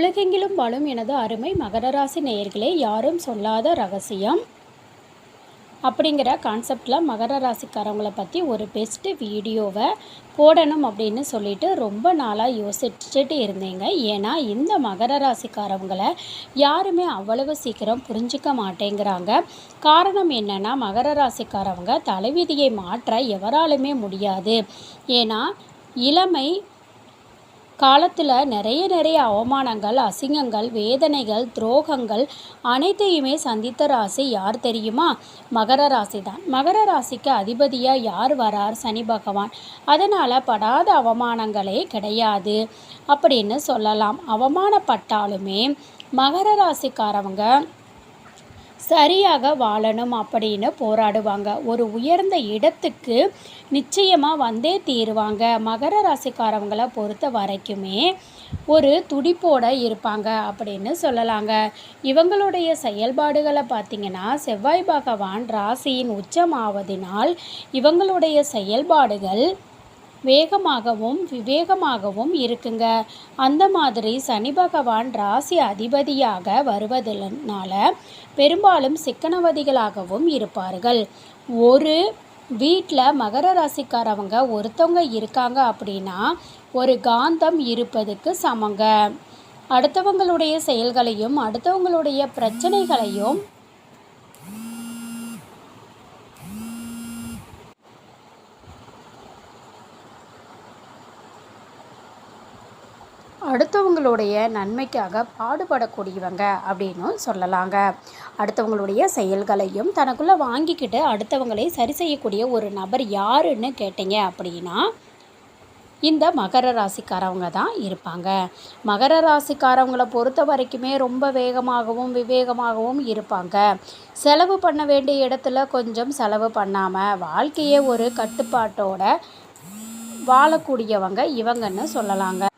உலகெங்கிலும் வாழும் எனது அருமை மகர ராசி நேயர்களே யாரும் சொல்லாத ரகசியம். அப்படிங்கிற கான்செப்டில் மகர ராசிக்காரவங்களை பற்றி ஒரு பெஸ்ட்டு வீடியோவை போடணும் அப்படின்னு சொல்லிட்டு ரொம்ப நாளாக யோசிச்சுட்டு இருந்தேங்க. ஏன்னா இந்த மகர ராசிக்காரவங்களை யாருமே அவ்வளவு சீக்கிரம் புரிஞ்சிக்க மாட்டேங்கிறாங்க. காரணம் என்னென்னா மகர ராசிக்காரவங்க தலைவிதியை மாற்ற எவராலுமே முடியாது. ஏன்னா இளமை காலத்தில் நிறைய நிறைய அவமானங்கள் அசிங்கங்கள் வேதனைகள் துரோகங்கள் அனைத்தையுமே சந்தித்த ராசி யார் தெரியுமா? மகர ராசி தான் மகர ராசிக்கு அதிபதியாக யார் வரார்? சனி பகவான். அதனால் படாத அவமானங்களே கிடையாது அப்படின்னு சொல்லலாம். அவமானப்பட்டாலுமே மகர ராசிக்காரவங்க சரியாக வாழணும் அப்படின்னு போராடுவாங்க. ஒரு உயர்ந்த இடத்துக்கு நிச்சயமாக வந்தே தீருவாங்க. மகர ராசிக்காரவங்களை பொறுத்த வரைக்குமே ஒரு துடிப்போட இருப்பாங்க அப்படின்னு சொல்லலாங்க. இவங்களுடைய செயல்பாடுகளை பார்த்திங்கன்னா செவ்வாய் பகவான் ராசியின் உச்சமாவதினால் இவங்களுடைய செயல்பாடுகள் வேகமாகவும் விவேகமாகவும் இருக்குங்க. அந்த மாதிரி சனி பகவான் ராசி அதிபதியாக வருவதனால பெரும்பாலும் சிக்கனவதிகளாகவும் இருப்பார்கள். ஒரு வீட்டில் மகர ராசிக்காரவங்க ஒருத்தவங்க இருக்காங்க அப்படின்னா ஒரு காந்தம் இருப்பதுக்கு சமங்க. அடுத்தவங்களுடைய செயல்களையும் அடுத்தவங்களுடைய பிரச்சனைகளையும் அடுத்தவங்களுடைய நன்மைக்காக பாடுபடக்கூடியவங்க அப்படின்னும் சொல்லலாங்க. அடுத்தவங்களுடைய செயல்களையும் தனக்குள்ளே வாங்கிக்கிட்டு அடுத்தவங்களை சரி செய்யக்கூடிய ஒரு நபர் யாருன்னு கேட்டீங்க அப்படின்னா இந்த மகர ராசிக்காரவங்க தான் இருப்பாங்க. மகர ராசிக்காரவங்களை பொறுத்த வரைக்குமே ரொம்ப வேகமாகவும் விவேகமாகவும் இருப்பாங்க. செலவு பண்ண வேண்டிய இடத்துல கொஞ்சம் செலவு பண்ணாமல் வாழ்க்கையே ஒரு கட்டுப்பாட்டோட வாழக்கூடியவங்க இவங்கன்னு சொல்லலாங்க.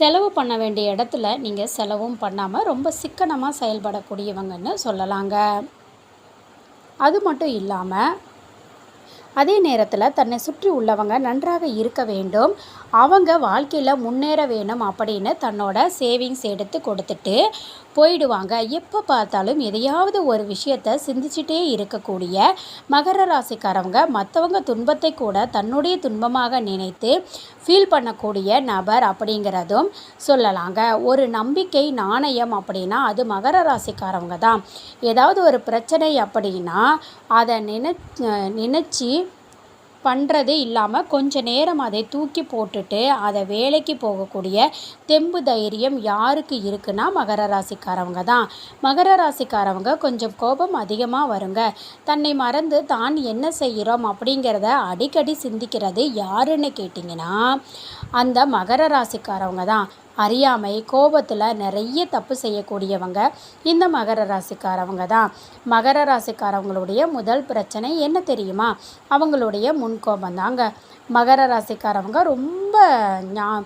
செலவு பண்ண வேண்டிய இடத்துல நீங்கள் செலவும் பண்ணாமல் ரொம்ப சிக்கனமாக செயல்படக்கூடியவங்கன்னு சொல்லலாங்க. அது மட்டும் இல்லாமல் அதே நேரத்தில் தன்னை சுற்றி உள்ளவங்க நன்றாக இருக்க வேண்டும். அவங்க வாழ்க்கையில் முன்னேற வேணும் அப்படின்னு தன்னோட சேவிங்ஸ் எடுத்து கொடுத்துட்டு போயிடுவாங்க. எப்போ பார்த்தாலும் எதையாவது ஒரு விஷயத்த சிந்திச்சிட்டே இருக்கக்கூடிய மகர ராசிக்காரவங்க மற்றவங்க துன்பத்தை கூட தன்னுடைய துன்பமாக நினைத்து ஃபீல் பண்ணக்கூடிய நபர் அப்படிங்கிறதும் சொல்லலாங்க. ஒரு நம்பிக்கை நாணயம் அப்படின்னா அது மகர ராசிக்காரவங்க தான். ஏதாவது ஒரு பிரச்சனை அப்படின்னா அதை நினை நினச்சி பண்ணுறது இல்லாமல் கொஞ்ச நேரம் அதை தூக்கி போட்டுட்டு அதை வேலைக்கு போகக்கூடிய தெம்பு தைரியம் யாருக்கு இருக்குன்னா மகர ராசிக்காரவங்க தான். மகர ராசிக்காரவங்க கொஞ்சம் கோபம் அதிகமாக வருங்க. தன்னை மறந்து தான் என்ன செய்கிறோம் அப்படிங்கிறத அடிக்கடி சிந்திக்கிறது யாருன்னு கேட்டிங்கன்னா அந்த மகர ராசிக்காரவங்க தான். அறியாமை கோபத்தில் நிறைய தப்பு செய்யக்கூடியவங்க இந்த மகர ராசிக்காரவங்க தான். மகர ராசிக்காரவங்களுடைய முதல் பிரச்சனை என்ன தெரியுமா? அவங்களுடைய முன்கோபம் தாங்க. மகர ராசிக்காரவங்க ரொம்ப ஞா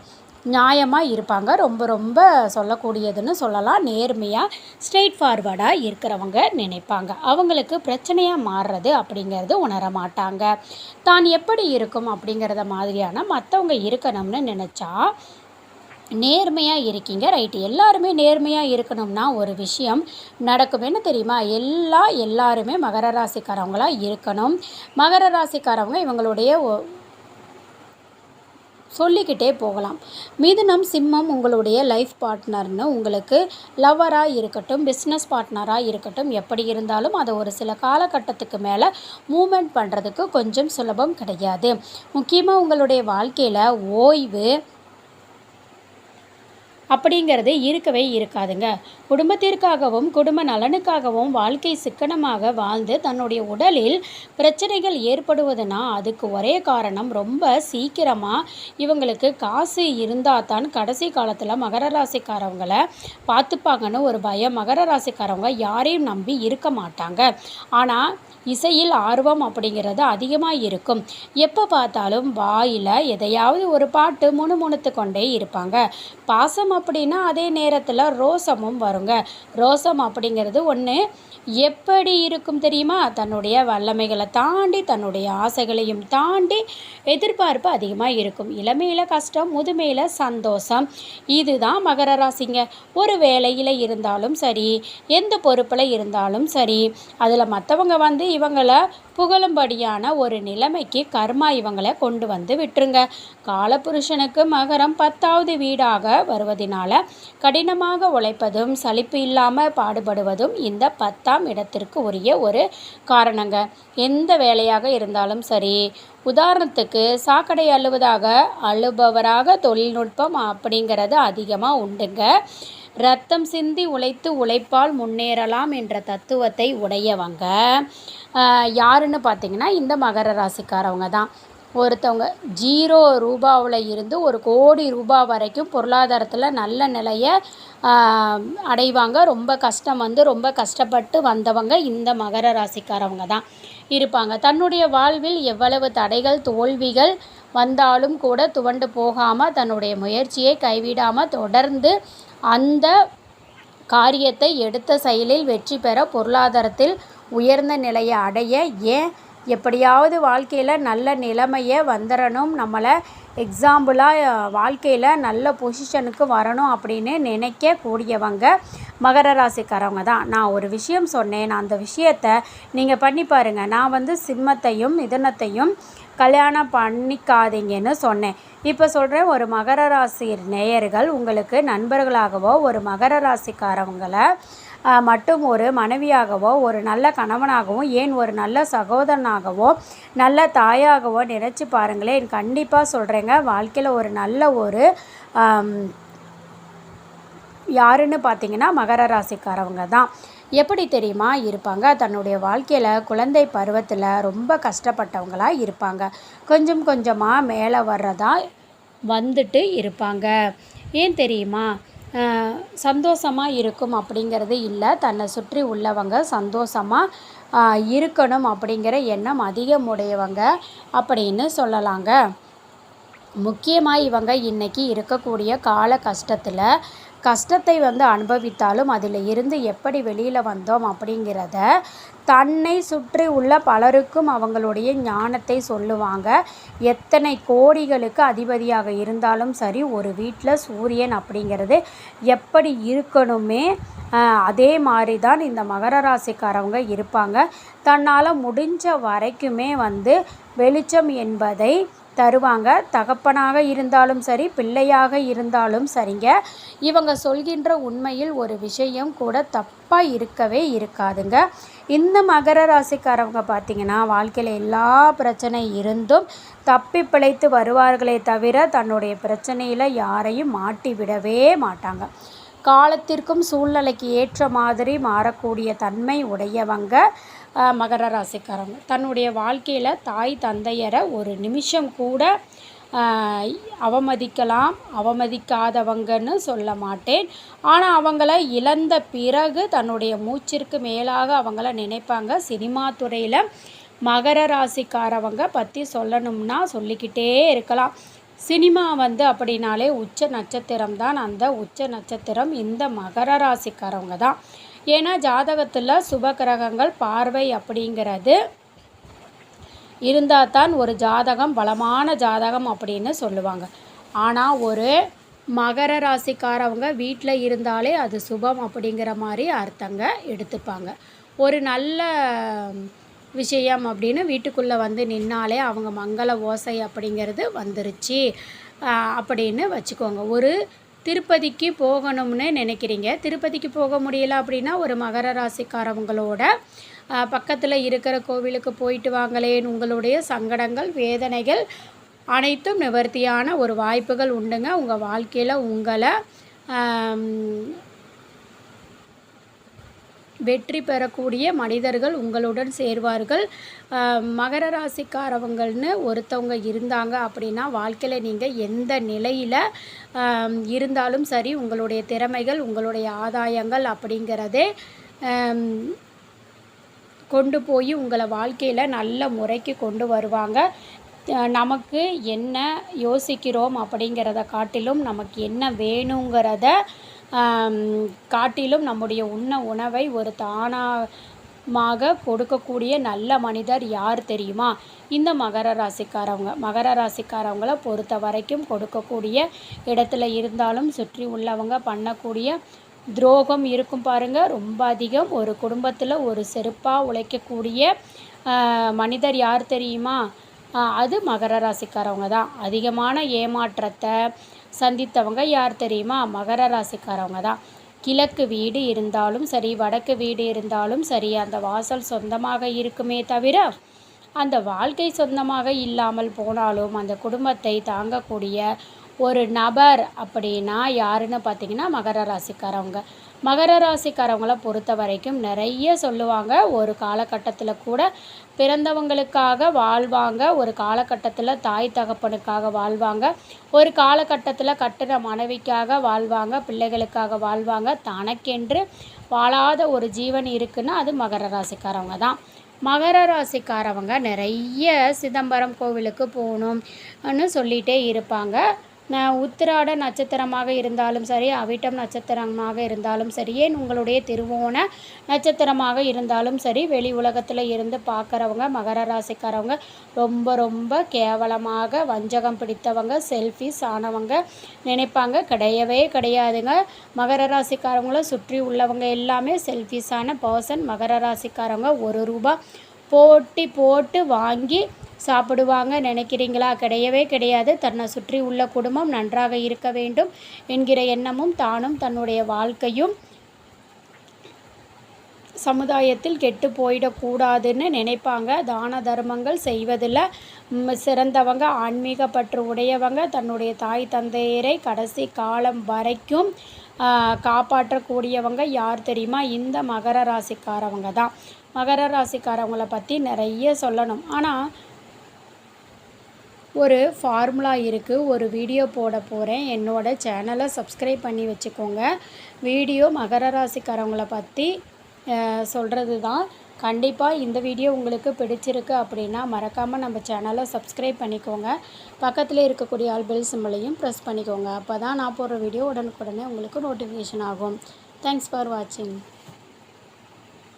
நியாயமாக இருப்பாங்க. ரொம்ப ரொம்ப சொல்லக்கூடியதுன்னு சொல்லலாம். நேர்மையாக ஸ்ட்ரெயிட் ஃபார்வர்டாக இருக்கிறவங்க நினைப்பாங்க. அவங்களுக்கு பிரச்சனையாக மாறுறது அப்படிங்கிறது உணர மாட்டாங்க. தான் எப்படி இருக்கும் அப்படிங்கிறத மாதிரியான மற்றவங்க இருக்கணும்னு நினச்சா நேர்மையாக இருக்கீங்க ரைட்டு. எல்லாருமே நேர்மையாக இருக்கணும்னா ஒரு விஷயம் நடக்கும் என்ன தெரியுமா? எல்லா எல்லாருமே மகர ராசிக்காரவங்களாக இருக்கணும். மகர ராசிக்காரவங்க இவங்களுடைய சொல்லிக்கிட்டே போகலாம். மிதுனம் சிம்மம் உங்களுடைய லைஃப் பார்ட்னர்னு உங்களுக்கு லவ்வராக இருக்கட்டும் பிஸ்னஸ் பார்ட்னராக இருக்கட்டும் எப்படி இருந்தாலும் அதை ஒரு சில காலகட்டத்துக்கு மேலே மூமெண்ட் பண்ணுறதுக்கு கொஞ்சம் சுலபம் கிடையாது. முக்கியமாக உங்களுடைய வாழ்க்கையில் ஓய்வு அப்படிங்கிறது இருக்கவே இருக்காதுங்க. குடும்பத்திற்காகவும் குடும்ப நலனுக்காகவும் வாழ்க்கை சிக்கனமாக வாழ்ந்து தன்னுடைய உடலில் பிரச்சனைகள் ஏற்படுவதுனா அதுக்கு ஒரே காரணம் ரொம்ப சீக்கிரமாக இவங்களுக்கு காசு இருந்தால் தான் கடைசி காலத்தில் மகர ராசிக்காரவங்களை பார்த்துப்பாங்கன்னு ஒரு பயம். மகர ராசிக்காரவங்க யாரையும் நம்பி இருக்க மாட்டாங்க. ஆனால் இசையில் ஆர்வம் அப்படிங்கிறது அதிகமாக இருக்கும். எப்போ பார்த்தாலும் வாயில் எதையாவது ஒரு பாட்டு முணுமுணுத்து கொண்டே இருப்பாங்க. பாசம் அப்படின்னா அதே நேரத்தில் ரோசமும் வருங்க. ரோசம் அப்படிங்கிறது ஒன்று எப்படி இருக்கும் தெரியுமா? தன்னுடைய வல்லமைகளை தாண்டி தன்னுடைய ஆசைகளையும் தாண்டி எதிர்பார்ப்பு அதிகமாக இருக்கும். இளமையில் கஷ்டம் முதுமையில் சந்தோஷம். இதுதான் மகர ராசிங்க. ஒரு வேலையில் இருந்தாலும் சரி எந்த பொறுப்பில் இருந்தாலும் சரி அதில் மற்றவங்க வந்து இவங்களை புகழும்படியான ஒரு நிலைமைக்கு கர்மா இவங்களை கொண்டு வந்து விட்டுருங்க. காலபுருஷனுக்கு மகரம் பத்தாவது வீடாக வருவதனால கடினமாக உழைப்பதும் சலிப்பு இல்லாமல் பாடுபடுவதும் இந்த பத்தாம் இடத்திற்கு உரிய ஒரு காரணங்க. எந்த வேலையாக இருந்தாலும் சரி உதாரணத்துக்கு சாக்கடை அழுவதாக அழுபவராக தொழில்நுட்பம் அப்படிங்கிறது அதிகமாக உண்டுங்க. ரத்தம் சிந்தி உழைத்து உழைப்பால் முன்னேறலாம் என்ற தத்துவத்தை உடையவங்க. யாருன்னு பார்த்தீங்கன்னா இந்த மகர ராசிக்காரவங்க தான். ஒருத்தவங்க ஜீரோ ரூபாவில் இருந்து ஒரு கோடி ரூபா வரைக்கும் பொருளாதாரத்தில் நல்ல நிலையை அடைவாங்க. ரொம்ப கஷ்டம் வந்து ரொம்ப கஷ்டப்பட்டு வந்தவங்க இந்த மகர ராசிக்காரவங்க தான் இருப்பாங்க. தன்னுடைய வாழ்வில் எவ்வளவு தடைகள் தோல்விகள் வந்தாலும் கூட துவண்டு போகாமல் தன்னுடைய முயற்சியை கைவிடாமல் தொடர்ந்து அந்த காரியத்தை எடுத்த செயலில் வெற்றி பெற பொருளாதாரத்தில் உயர்ந்த நிலையை அடைய ஏன் எப்படியாவது வாழ்க்கையில் நல்ல நிலைமையை வந்துடணும் நம்மளை எக்ஸாம்பிளாக வாழ்க்கையில் நல்ல பொசிஷனுக்கு வரணும் அப்படின்னு நினைக்க கூடியவங்க மகர ராசிக்காரவங்க தான். நான் ஒரு விஷயம் சொன்னேன். அந்த விஷயத்தை நீங்கள் பண்ணி பாருங்கள் நான் வந்து சிம்மத்தையும் மிதனத்தையும் கல்யாணம் பண்ணிக்காதீங்கன்னு சொன்னேன். இப்போ சொல்கிறேன் ஒரு மகர ராசி நேயர்கள் உங்களுக்கு நண்பர்களாகவோ ஒரு மகர ராசிக்காரவங்களை மட்டும் ஒரு மனைவியாகவோ ஒரு நல்ல கணவனாகவோ ஏன் ஒரு நல்ல சகோதரனாகவோ நல்ல தாயாகவோ நினச்சி பாருங்களேன். கண்டிப்பாக சொல்கிறேங்க வாழ்க்கையில் ஒரு நல்ல ஒரு யாருன்னு பார்த்தீங்கன்னா மகர ராசிக்காரவங்க தான். எப்படி தெரியுமா? இருப்பாங்க. தன்னுடைய வாழ்க்கையில் குழந்தை பருவத்தில் ரொம்ப கஷ்டப்பட்டவங்களாக இருப்பாங்க. கொஞ்சம் கொஞ்சமாக மேலே வர்றதா வந்துட்டு இருப்பாங்க. ஏன் தெரியுமா? சந்தோஷமாக இருக்கும் அப்படிங்கிறது இல்லை. தன்னை சுற்றி உள்ளவங்க சந்தோஷமாக இருக்கணும் அப்படிங்கிற எண்ணம் அதிகமுடையவங்க அப்படின்னு சொல்லலாங்க. முக்கியமாக இவங்க இன்றைக்கி இருக்கக்கூடிய கால கஷ்டத்தில் கஷ்டத்தை வந்து அனுபவித்தாலும் அதில் இருந்து எப்படி வெளியில் வந்தோம் அப்படிங்கிறத தன்னை சுற்றி உள்ள பலருக்கும் அவங்களுடைய ஞானத்தை சொல்லுவாங்க. எத்தனை கோடிகளுக்கு அதிபதியாக இருந்தாலும் சரி ஒரு வீட்டில் சூரியன் அப்படிங்கிறது எப்படி இருக்கணுமே அதே மாதிரி தான் இந்த மகர ராசிக்காரவங்க இருப்பாங்க. தன்னால் முடிஞ்ச வரைக்குமே வந்து வெளிச்சம் என்பதை தருவாங்க. தகப்பனாக இருந்தாலும் சரி பிள்ளையாக இருந்தாலும் சரிங்க. இவங்க சொல்கின்ற உண்மையில் ஒரு விஷயம் கூட தப்பாக இருக்கவே இருக்காதுங்க. இந்த மகர ராசிக்காரவங்க பார்த்திங்கன்னா வாழ்க்கையில் எல்லா பிரச்சனை இருந்தும் தப்பி பிழைத்து வருவார்களே தவிர தன்னுடைய பிரச்சனையில் யாரையும் மாட்டி விடவே மாட்டாங்க. காலத்திற்கும் சூழ்நிலைக்கு ஏற்ற மாதிரி மாறக்கூடிய தன்மை உடையவங்க மகர ராசிக்காரங்க. தன்னுடைய வாழ்க்கையில் தாய் தந்தையரை ஒரு நிமிஷம் கூட அவமதிக்கலாம் அவமதிக்காதவங்கன்னு சொல்ல மாட்டேன். ஆனால் அவங்கள இழந்த பிறகு தன்னுடைய மூச்சிற்கு மேலாக அவங்கள நினைப்பாங்க. சினிமா துறையில் மகர ராசிக்காரவங்க பற்றி சொல்லணும்னா சொல்லிக்கிட்டே இருக்கலாம். சினிமா வந்து அப்படின்னாலே உச்ச நட்சத்திரம் தான். அந்த உச்ச நட்சத்திரம் இந்த மகர ராசிக்காரவங்க தான். ஏன்னா ஜாதகத்தில் சுப கிரகங்கள் பார்வை அப்படிங்கிறது இருந்தால் தான் ஒரு ஜாதகம் பலமான ஜாதகம் அப்படின்னு சொல்லுவாங்க. ஆனால் ஒரு மகர ராசிக்காரவங்க வீட்டில் இருந்தாலே அது சுபம் அப்படிங்கிற மாதிரி அர்த்தங்க எடுத்துப்பாங்க. ஒரு நல்ல விஷயம் அப்படின்னு வீட்டுக்குள்ளே வந்து நின்னாலே அவங்க மங்கள ஓசை அப்படிங்கிறது வந்துருச்சு. அப்படின்னு வச்சுக்கோங்க. ஒரு திருப்பதிக்கு போகணும்னு நினைக்கிறீங்க. திருப்பதிக்கு போக முடியல அப்படின்னா ஒரு மகர ராசிக்காரவங்களோட பக்கத்தில் இருக்கிற கோவிலுக்கு போயிட்டு வாங்களேன். உங்களுடைய சங்கடங்கள் வேதனைகள் அனைத்தும் நிவர்த்தியான ஒரு வாய்ப்புகள் உண்டுங்க. உங்கள் வாழ்க்கையில் உங்களை வெற்றி பெறக்கூடிய மனிதர்கள் உங்களுடன் சேர்வார்கள். மகர ராசிக்காரவங்கள்னு ஒருத்தவங்க இருந்தாங்க அப்படின்னா வாழ்க்கையில் நீங்கள் எந்த நிலையில் இருந்தாலும் சரி உங்களுடைய திறமைகள் உங்களுடைய ஆதாயங்கள் அப்படிங்கிறதே கொண்டு போய் உங்களை வாழ்க்கையில் நல்ல முறைக்கு கொண்டு வருவாங்க. நமக்கு என்ன யோசிக்கிறோம் அப்படிங்கிறத காட்டிலும் நமக்கு என்ன வேணுங்கிறத காட்டிலும் நம்முடைய உண்ண உணவை ஒரு தானமாக கொடுக்கக்கூடிய நல்ல மனிதர் யார் தெரியுமா? இந்த மகர ராசிக்காரவங்க மகர ராசிக்காரவங்களை பொறுத்த வரைக்கும் கொடுக்கக்கூடிய இடத்துல இருந்தாலும் சுற்றி உள்ளவங்க பண்ணக்கூடிய துரோகம் இருக்கும் பாருங்க. ரொம்ப அதிகம். ஒரு குடும்பத்தில் ஒரு செருப்பாக உழைக்கக்கூடிய மனிதர் யார் தெரியுமா? அது மகர ராசிக்காரவங்க தான். அதிகமான ஏமாற்றத்தை சந்தித்தவங்க யார் தெரியுமா? மகர ராசிக்காரவங்க தான். கிழக்கு வீடு இருந்தாலும் சரி வடக்கு வீடு இருந்தாலும் சரி அந்த வாசல் சொந்தமாக இருக்குமே தவிர அந்த வாழ்க்கை சொந்தமாக இல்லாமல் போனாலும் அந்த குடும்பத்தை தாங்கக்கூடிய ஒரு நபர் அப்படின்னா யாருன்னு பார்த்தீங்கன்னா மகர ராசிக்காரவங்க. மகர ராசிக்காரவங்களை பொறுத்த வரைக்கும் நிறைய சொல்லுவாங்க. ஒரு காலகட்டத்தில் கூட பிறந்தவங்களுக்காக வாழ்வாங்க. ஒரு காலகட்டத்தில் தாய் தகப்பனுக்காக வாழ்வாங்க. ஒரு காலகட்டத்தில் கட்டுற மனைவிக்காக வாழ்வாங்க. பிள்ளைகளுக்காக வாழ்வாங்க. தனக்கென்று வாழாத ஒரு ஜீவன் இருக்குன்னா அது மகர ராசிக்காரவங்க தான். மகர ராசிக்காரவங்க நிறைய சிதம்பரம் கோவிலுக்கு போகணும்னு சொல்லிகிட்டே இருப்பாங்க. உத்திராட நட்சத்திரமாக இருந்தாலும் சரி அவிட்டம் நட்சத்திரமாக இருந்தாலும் சரி ஏன் உங்களுடைய திருவோண நட்சத்திரமாக இருந்தாலும் சரி வெளி உலகத்தில் இருந்து பார்க்குறவங்க மகர ராசிக்காரவங்க ரொம்ப ரொம்ப கேவலமாக வஞ்சகம் பிடித்தவங்க செல்ஃபிஸ் ஆனவங்க நினைப்பாங்க. கிடையவே கிடையாதுங்க. மகர ராசிக்காரவங்கள சுற்றி உள்ளவங்க எல்லாமே செல்ஃபிஸான பர்சன் மகர ராசிக்காரவங்க ஒரு ரூபா போட்டி போட்டு வாங்கி சாப்பிடுவாங்க. நினைக்கிறீங்களா? கிடையவே கிடையாது. தன்னை சுற்றி உள்ள குடும்பம் நன்றாக இருக்க வேண்டும் என்கிற எண்ணமும் தானும் தன்னுடைய வாழ்க்கையும் சமுதாயத்தில் கெட்டு போயிடக்கூடாதுன்னு நினைப்பாங்க. தான தர்மங்கள் செய்வதில் சிறந்தவங்க ஆன்மீக பற்று உடையவங்க தன்னுடைய தாய் தந்தையரை கடைசி காலம் வரைக்கும் காப்பாற்றக்கூடியவங்க யார் தெரியுமா? இந்த மகர ராசிக்காரவங்க தான். மகர ராசிக்காரவங்களை பற்றி நிறைய சொல்லணும். ஆனால் ஒரு ஃபார்முலா இருக்குது ஒரு வீடியோ போட போகிறேன் என்னோடய சேனலை சப்ஸ்கிரைப் பண்ணி வச்சுக்கோங்க. வீடியோ மகர ராசிக்காரவங்கள பற்றி சொல்கிறது தான் கண்டிப்பாக இந்த வீடியோ உங்களுக்கு பிடிச்சிருக்கு அப்படின்னா மறக்காமல் நம்ம சேனலை சப்ஸ்கிரைப் பண்ணிக்கோங்க. பக்கத்தில் இருக்கக்கூடிய ஆல் பெல் சிம்பிளையும் ப்ரெஸ் பண்ணிக்கோங்க. அப்போ தான் நான் போடுற வீடியோ உடனுக்குடனே உங்களுக்கு நோட்டிஃபிகேஷன் ஆகும். தேங்க்ஸ் ஃபார் வாட்சிங்